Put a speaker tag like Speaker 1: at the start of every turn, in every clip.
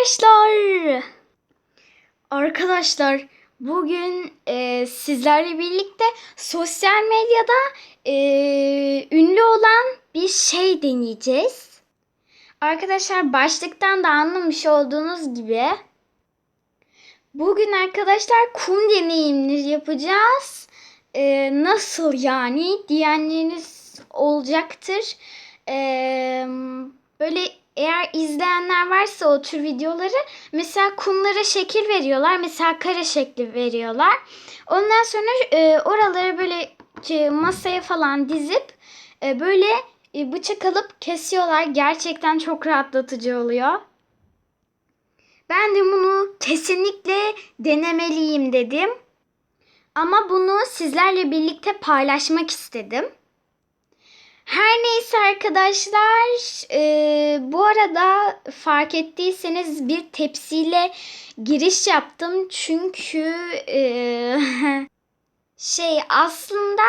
Speaker 1: Arkadaşlar. Arkadaşlar bugün e, sizlerle birlikte sosyal medyada e, ünlü olan bir şey deneyeceğiz. Arkadaşlar başlıktan da anlamış olduğunuz gibi bugün arkadaşlar kum deneyimleri yapacağız. E, nasıl yani diyenleriniz olacaktır. E, böyle eğer izleyenler varsa o tür videoları mesela kumlara şekil veriyorlar. Mesela kare şekli veriyorlar. Ondan sonra e, oraları böyle e, masaya falan dizip e, böyle e, bıçak alıp kesiyorlar. Gerçekten çok rahatlatıcı oluyor. Ben de bunu kesinlikle denemeliyim dedim. Ama bunu sizlerle birlikte paylaşmak istedim. Her neyse arkadaşlar e, bu arada fark ettiyseniz bir tepsiyle giriş yaptım. Çünkü e, şey aslında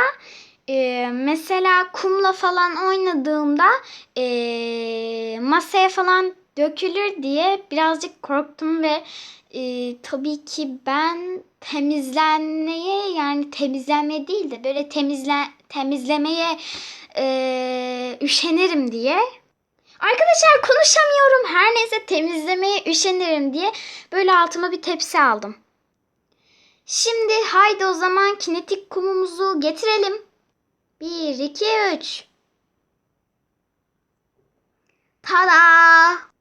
Speaker 1: e, mesela kumla falan oynadığımda e, masaya falan dökülür diye birazcık korktum ve e, tabii ki ben temizlenmeye yani temizlenme değil de böyle temizle temizlemeye e, üşenirim diye. Arkadaşlar konuşamıyorum. Her neyse temizlemeye üşenirim diye böyle altıma bir tepsi aldım. Şimdi haydi o zaman kinetik kumumuzu getirelim. 1, 2, 3. Tada!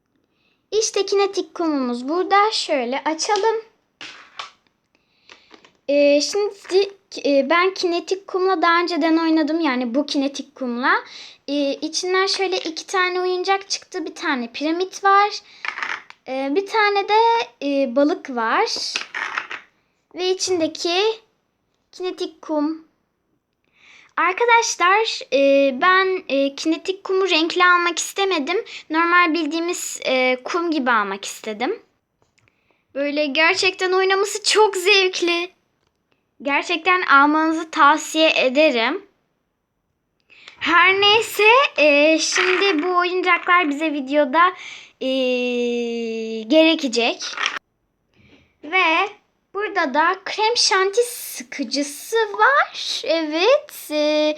Speaker 1: İşte kinetik kumumuz burada. Şöyle açalım. Ee, şimdi ben kinetik kumla daha önceden oynadım. Yani bu kinetik kumla. Ee, içinden şöyle iki tane oyuncak çıktı. Bir tane piramit var. Ee, bir tane de e, balık var. Ve içindeki kinetik kum. Arkadaşlar e, ben e, kinetik kumu renkli almak istemedim. Normal bildiğimiz e, kum gibi almak istedim. Böyle gerçekten oynaması çok zevkli. Gerçekten almanızı tavsiye ederim. Her neyse e, şimdi bu oyuncaklar bize videoda e, gerekecek. Ve burada da krem şanti sıkıcısı var. Evet e,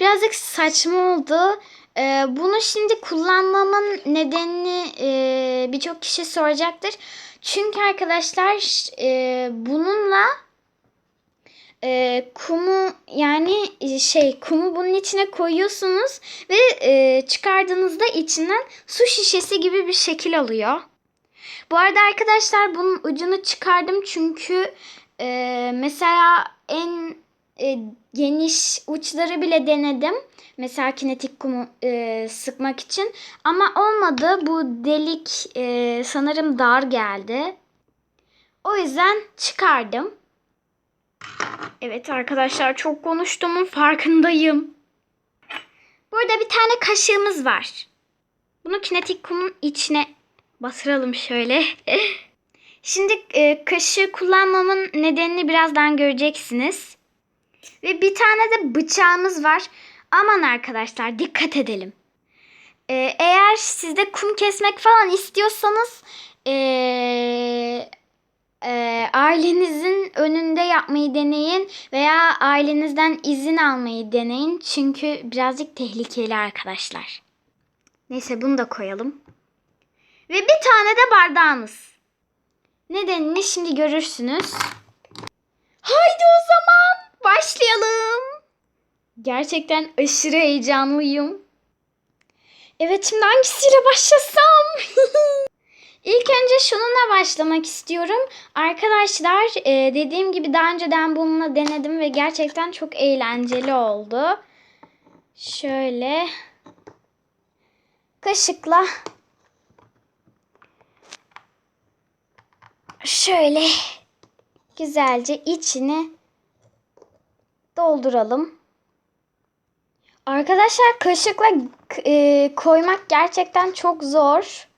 Speaker 1: birazcık saçma oldu. E, bunu şimdi kullanmamın nedenini e, birçok kişi soracaktır. Çünkü arkadaşlar e, bununla e, kumu yani şey kumu bunun içine koyuyorsunuz ve e, çıkardığınızda içinden su şişesi gibi bir şekil alıyor. Bu arada arkadaşlar bunun ucunu çıkardım çünkü e, mesela en e, geniş uçları bile denedim. Mesela kinetik kumu e, sıkmak için. Ama olmadı. Bu delik e, sanırım dar geldi. O yüzden çıkardım. Evet arkadaşlar çok konuştuğumun farkındayım. Burada bir tane kaşığımız var. Bunu kinetik kumun içine batıralım şöyle. Şimdi e, kaşığı kullanmamın nedenini birazdan göreceksiniz. Ve bir tane de bıçağımız var. Aman arkadaşlar dikkat edelim. E, eğer sizde kum kesmek falan istiyorsanız e, e, ailenizin önünde yapmayı deneyin veya ailenizden izin almayı deneyin. Çünkü birazcık tehlikeli arkadaşlar. Neyse bunu da koyalım. Ve bir tane de bardağımız. Nedenini şimdi görürsünüz. Haydi o zaman başlayalım. Gerçekten aşırı heyecanlıyım. Evet şimdi hangisiyle başlasam? İlk önce şununla başlamak istiyorum. Arkadaşlar e, dediğim gibi daha önceden bununla denedim ve gerçekten çok eğlenceli oldu. Şöyle kaşıkla şöyle güzelce içini dolduralım. Arkadaşlar kaşıkla e, koymak gerçekten çok zor.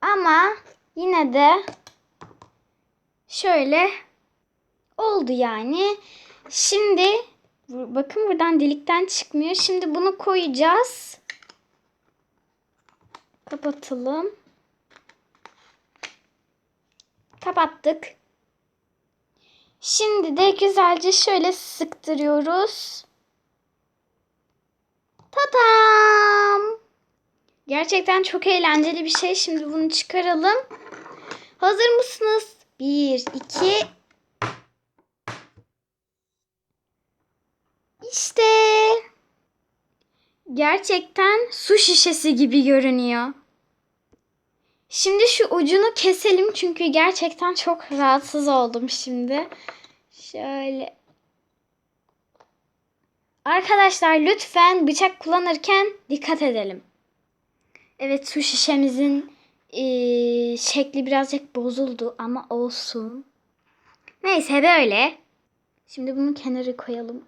Speaker 1: Ama yine de şöyle oldu yani. Şimdi bakın buradan delikten çıkmıyor. Şimdi bunu koyacağız. Kapatalım. Kapattık. Şimdi de güzelce şöyle sıktırıyoruz. Tadam! Gerçekten çok eğlenceli bir şey. Şimdi bunu çıkaralım. Hazır mısınız? Bir, iki. İşte. Gerçekten su şişesi gibi görünüyor. Şimdi şu ucunu keselim çünkü gerçekten çok rahatsız oldum şimdi. Şöyle. Arkadaşlar lütfen bıçak kullanırken dikkat edelim. Evet su şişemizin eee, şekli birazcık bozuldu ama olsun. Neyse böyle. Şimdi bunu kenara koyalım.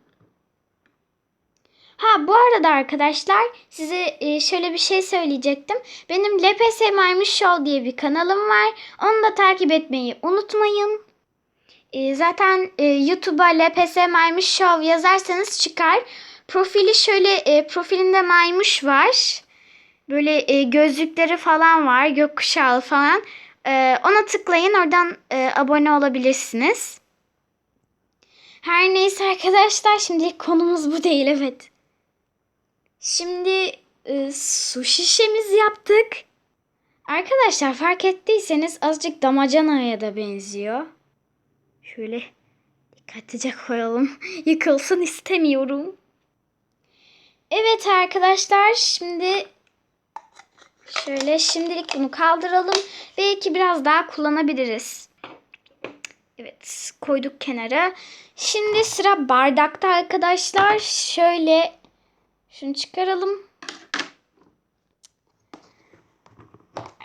Speaker 1: Ha bu arada arkadaşlar size e, şöyle bir şey söyleyecektim. Benim LPS Maymuş Show diye bir kanalım var. Onu da takip etmeyi unutmayın. E, zaten e, YouTube'a LPS Maymuş Show yazarsanız çıkar. Profili şöyle e, profilinde maymuş var. Böyle e, gözlükleri falan var. Gökkuşağı falan. E, ona tıklayın oradan e, abone olabilirsiniz. Her neyse arkadaşlar şimdilik konumuz bu değil evet. Şimdi e, su şişemizi yaptık. Arkadaşlar fark ettiyseniz azıcık damacanaya da benziyor. Şöyle dikkatlice koyalım. Yıkılsın istemiyorum. Evet arkadaşlar şimdi şöyle şimdilik bunu kaldıralım. Belki biraz daha kullanabiliriz. Evet koyduk kenara. Şimdi sıra bardakta arkadaşlar. Şöyle şunu çıkaralım.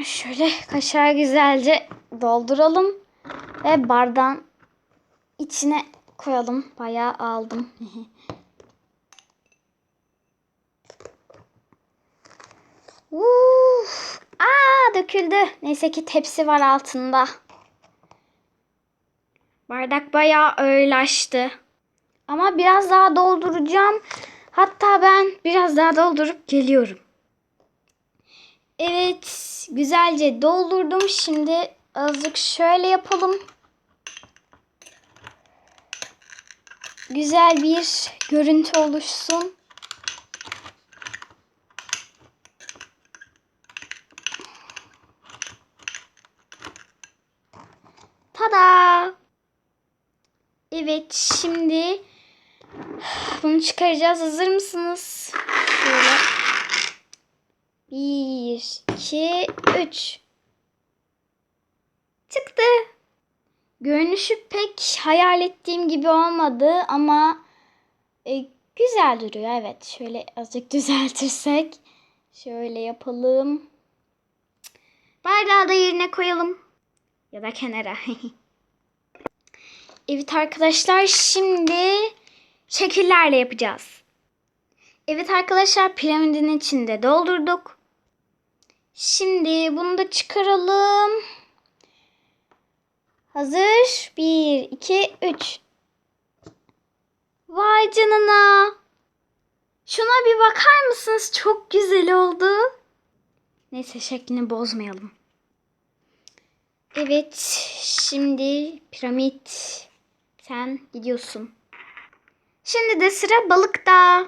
Speaker 1: Şöyle kaşığa güzelce dolduralım. Ve bardağın içine koyalım. Bayağı aldım. Uf! Aa döküldü. Neyse ki tepsi var altında. Bardak bayağı ağırlaştı. Ama biraz daha dolduracağım. Hatta ben biraz daha doldurup geliyorum. Evet, güzelce doldurdum. Şimdi azıcık şöyle yapalım. Güzel bir görüntü oluşsun. Tada! Evet, şimdi bunu çıkaracağız. Hazır mısınız? Şöyle. Bir, iki, üç. Çıktı. Görünüşü pek hayal ettiğim gibi olmadı ama e, güzel duruyor. Evet, şöyle azıcık düzeltirsek. Şöyle yapalım. Bardağı da yerine koyalım. Ya da kenara. evet arkadaşlar şimdi şekillerle yapacağız. Evet arkadaşlar piramidin içinde doldurduk. Şimdi bunu da çıkaralım. Hazır. 1, 2, 3. Vay canına. Şuna bir bakar mısınız? Çok güzel oldu. Neyse şeklini bozmayalım. Evet. Şimdi piramit. Sen gidiyorsun. Şimdi de sıra balıkta.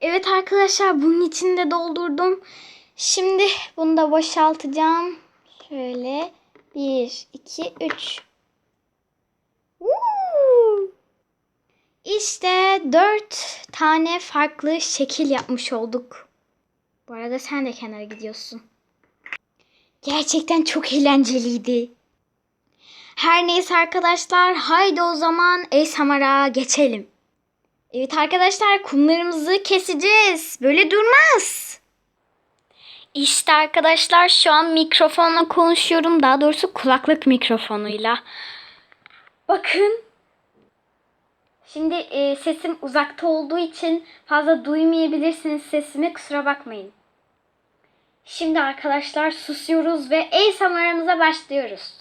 Speaker 1: Evet arkadaşlar bunun içinde doldurdum. Şimdi bunu da boşaltacağım. Şöyle 1, 2, 3. İşte 4 tane farklı şekil yapmış olduk. Bu arada sen de kenara gidiyorsun. Gerçekten çok eğlenceliydi. Her neyse arkadaşlar haydi o zaman ASMR'a geçelim. Evet arkadaşlar kumlarımızı keseceğiz. Böyle durmaz. İşte arkadaşlar şu an mikrofonla konuşuyorum. Daha doğrusu kulaklık mikrofonuyla. Bakın. Şimdi e, sesim uzakta olduğu için fazla duymayabilirsiniz sesimi. Kusura bakmayın. Şimdi arkadaşlar susuyoruz ve ASMR'ımıza başlıyoruz.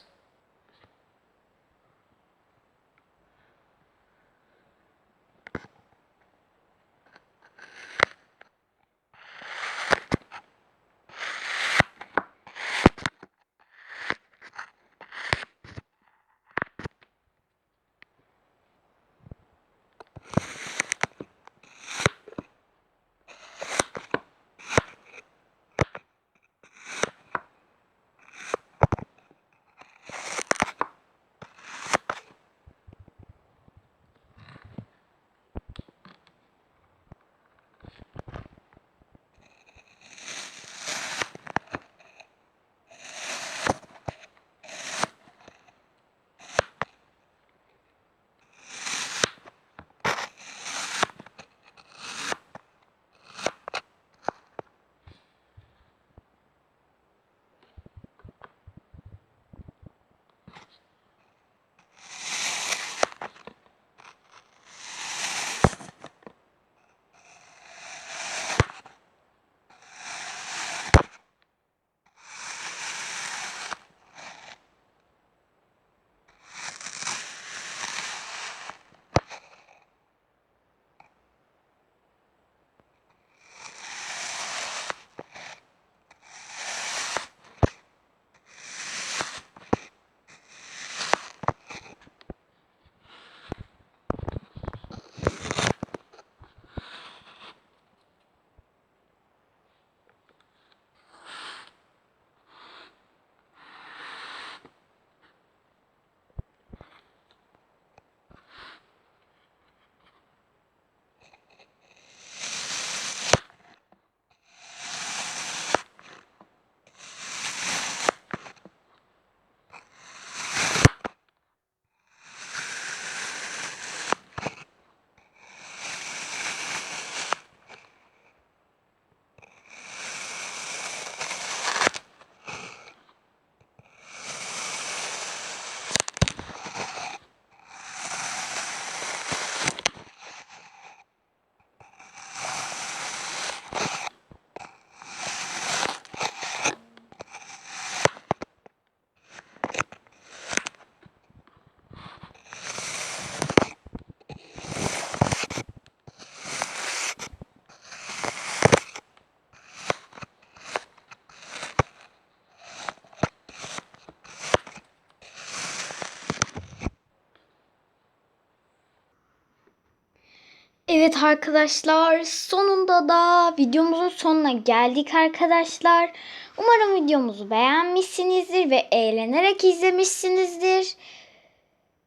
Speaker 1: Evet arkadaşlar sonunda da videomuzun sonuna geldik arkadaşlar. Umarım videomuzu beğenmişsinizdir ve eğlenerek izlemişsinizdir.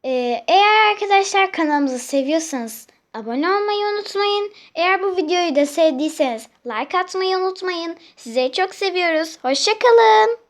Speaker 1: Ee, eğer arkadaşlar kanalımızı seviyorsanız abone olmayı unutmayın. Eğer bu videoyu da sevdiyseniz like atmayı unutmayın. Sizleri çok seviyoruz. Hoşçakalın.